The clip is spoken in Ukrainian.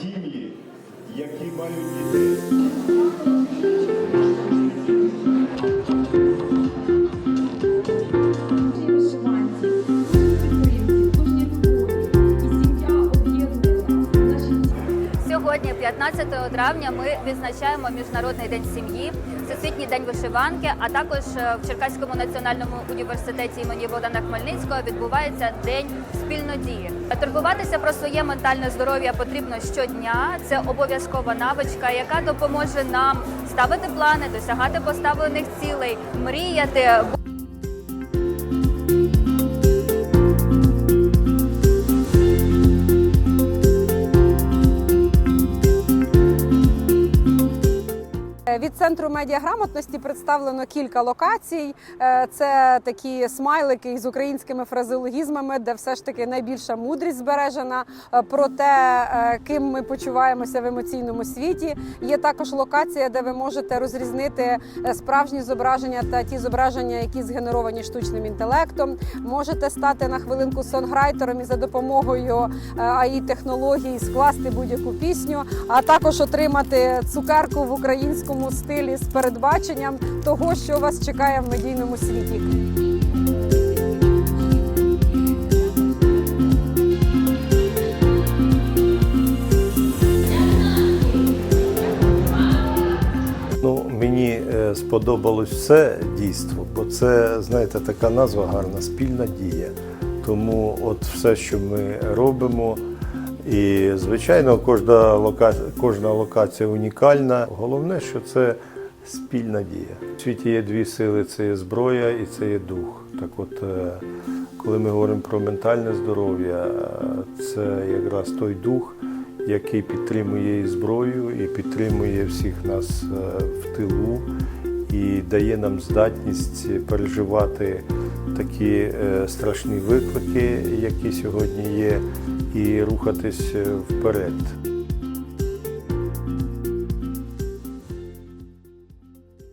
сім'ї, які мають дітей. 15 травня, ми відзначаємо Міжнародний день сім'ї, Всесвітній день вишиванки, а також е, в Черкаському національному університеті імені Богдана Хмельницького відбувається День спільнодії. Турбуватися про своє ментальне здоров'я потрібно щодня. Це обов'язкова навичка, яка допоможе нам ставити плани, досягати поставлених цілей, мріяти. Від центру медіаграмотності представлено кілька локацій. Е, Це такі смайлики із українськими фразеологізмами, де все ж таки найбільша мудрість збережена е, про те, е, ким ми почуваємося в емоційному світі. Є також локація, де ви можете розрізнити справжні зображення та ті зображення, які згенеровані штучним інтелектом. Можете стати на хвилинку сонграйтером і за допомогою АІ технологій скласти будь-яку пісню, а також отримати цукерку в українському стилі з передбаченням того, що вас чекає в медійному світі. Ну, мені е, сподобалось все дійство, бо це, знаєте, така назва гарна спільна дія. Тому от все, що ми робимо, і звичайно, кожна локація, кожна локація унікальна. Головне, що це спільна дія. В світі є дві сили: це є зброя і це є дух. Так от, е, коли ми говоримо про ментальне здоров'я, е, це якраз той дух, який підтримує і зброю, і підтримує всіх нас е, в тилу, і дає нам здатність переживати такі страшні виклики, які сьогодні є, і рухатись е, вперед.